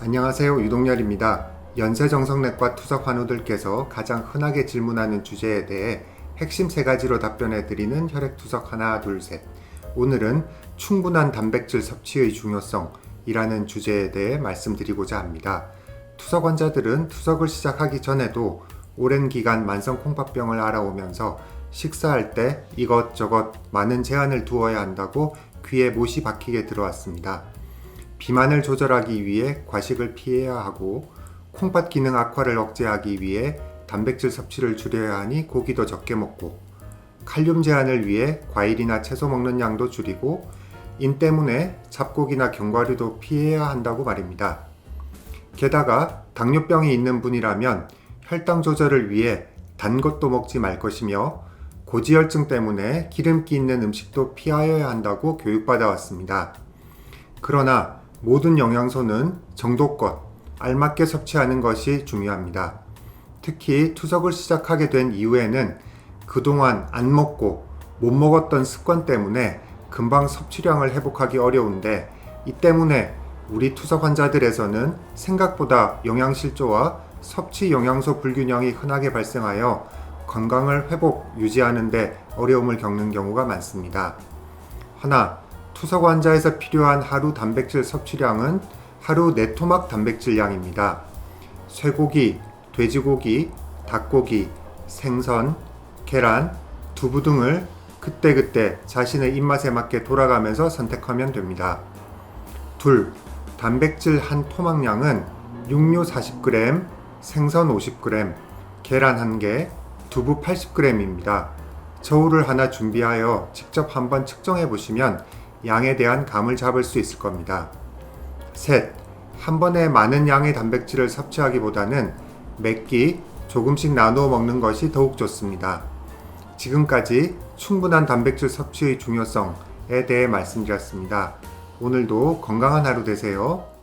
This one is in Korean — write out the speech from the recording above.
안녕하세요. 유동열입니다. 연세정성내과 투석 환우들께서 가장 흔하게 질문하는 주제에 대해 핵심 세 가지로 답변해 드리는 혈액투석 하나, 둘, 셋. 오늘은 충분한 단백질 섭취의 중요성이라는 주제에 대해 말씀드리고자 합니다. 투석 환자들은 투석을 시작하기 전에도 오랜 기간 만성 콩팥병을 알아오면서 식사할 때 이것저것 많은 제한을 두어야 한다고 귀에 못이 박히게 들어왔습니다. 비만을 조절하기 위해 과식을 피해야 하고 콩팥 기능 악화를 억제하기 위해 단백질 섭취를 줄여야 하니 고기도 적게 먹고 칼륨 제한을 위해 과일이나 채소 먹는 양도 줄이고 인 때문에 잡곡이나 견과류도 피해야 한다고 말입니다. 게다가 당뇨병이 있는 분이라면 혈당 조절을 위해 단 것도 먹지 말 것이며 고지혈증 때문에 기름기 있는 음식도 피하여야 한다고 교육받아 왔습니다. 그러나 모든 영양소는 정도껏 알맞게 섭취하는 것이 중요합니다. 특히 투석을 시작하게 된 이후에는 그동안 안 먹고 못 먹었던 습관 때문에 금방 섭취량을 회복하기 어려운데 이 때문에 우리 투석 환자들에서는 생각보다 영양실조와 섭취 영양소 불균형이 흔하게 발생하여 건강을 회복, 유지하는데 어려움을 겪는 경우가 많습니다. 하나, 투석 환자에서 필요한 하루 단백질 섭취량은 하루 네토막 단백질량입니다. 쇠고기, 돼지고기, 닭고기, 생선, 계란, 두부 등을 그때그때 자신의 입맛에 맞게 돌아가면서 선택하면 됩니다. 둘, 단백질 한 토막량은 육류 40g, 생선 50g, 계란 1개, 두부 80g입니다. 저울을 하나 준비하여 직접 한번 측정해 보시면 양에 대한 감을 잡을 수 있을 겁니다. 셋, 한 번에 많은 양의 단백질을 섭취하기보다는 몇 끼 조금씩 나누어 먹는 것이 더욱 좋습니다. 지금까지 충분한 단백질 섭취의 중요성에 대해 말씀드렸습니다. 오늘도 건강한 하루 되세요.